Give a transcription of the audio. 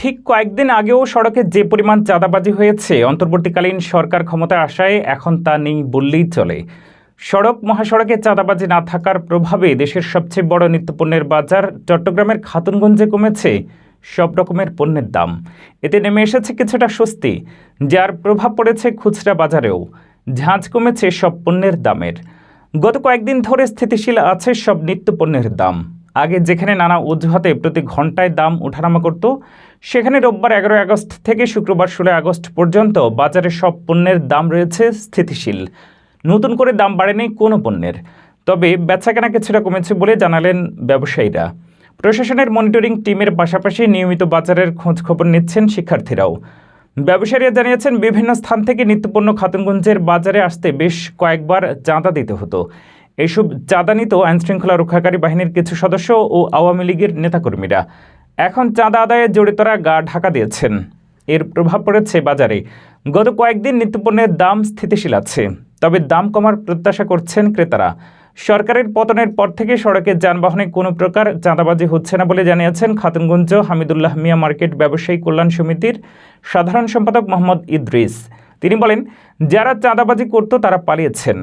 ঠিক কয়েকদিন আগেও সড়কে যে পরিমাণ চাঁদাবাজি হয়েছে, অন্তর্বর্তীকালীন সরকার ক্ষমতায় আসায় এখন তা নেই বললেই চলে। সড়ক মহাসড়কে চাঁদাবাজি না থাকার প্রভাবে দেশের সবচেয়ে বড় নিত্যপণ্যের বাজার চট্টগ্রামের খাতুনগঞ্জে কমেছে। সব রকমের পণ্যের দাম। এতে নেমে এসেছে কিছুটা স্বস্তি, যার প্রভাব পড়েছে খুচরা বাজারেও। ঝাঁঝ কমেছে সব পণ্যের দামের। গত কয়েকদিন ধরে স্থিতিশীল আছে সব নিত্যপণ্যের দাম। আগে যেখানে নানা অজুহাতে প্রতি ঘন্টায় দাম ওঠানামা করত, সেখানে রোববার এগারোই আগস্ট থেকে শুক্রবার ষোলোই আগস্ট পর্যন্ত বাজারে সব পণ্যের দাম রয়েছে স্থিতিশীল। নতুন করে দাম বাড়েনি কোনো পণ্যের। তবে বেচাকেনা কিছুটা কমেছে বলে জানালেন ব্যবসায়ীরা। প্রশাসনের মনিটরিং টিমের পাশাপাশি নিয়মিত বাজারের খোঁজ খবর নিচ্ছেন শিক্ষার্থীরাও। ব্যবসায়ীরা জানিয়েছেন, বিভিন্ন স্থান থেকে নিত্যপণ্য খাতুনগঞ্জের বাজারে আসতে বেশ কয়েকবার চাঁদা দিতে হতো। এইসব চাঁদা নিত আইনশৃঙ্খলা রক্ষাকারী বাহিনীর কিছু সদস্য ও আওয়ামী লীগের নেতাকর্মীরা এখন চাঁদা আদায়ে জড়িতরা গা ঢাকা দিয়েছেন। এর প্রভাব পড়েছে বাজারে। গত কয়েকদিন নিত্যপণ্যের দাম স্থিতিশীল আছে, তবে দাম কমার প্রত্যাশা করছেন ক্রেতারা। সরকারের পতনের পর থেকে সড়কে যানবাহনে কোনো প্রকার চাঁদাবাজি হচ্ছে না বলে জানিয়েছেন খাতুনগঞ্জ হামিদুল্লাহ মিয়া মার্কেট ব্যবসায়ী কল্যাণ সমিতির সাধারণ সম্পাদক মোহাম্মদ ইদ্রিস। তিনি বলেন, যারা চাঁদাবাজি করত তারা পালিয়েছেন।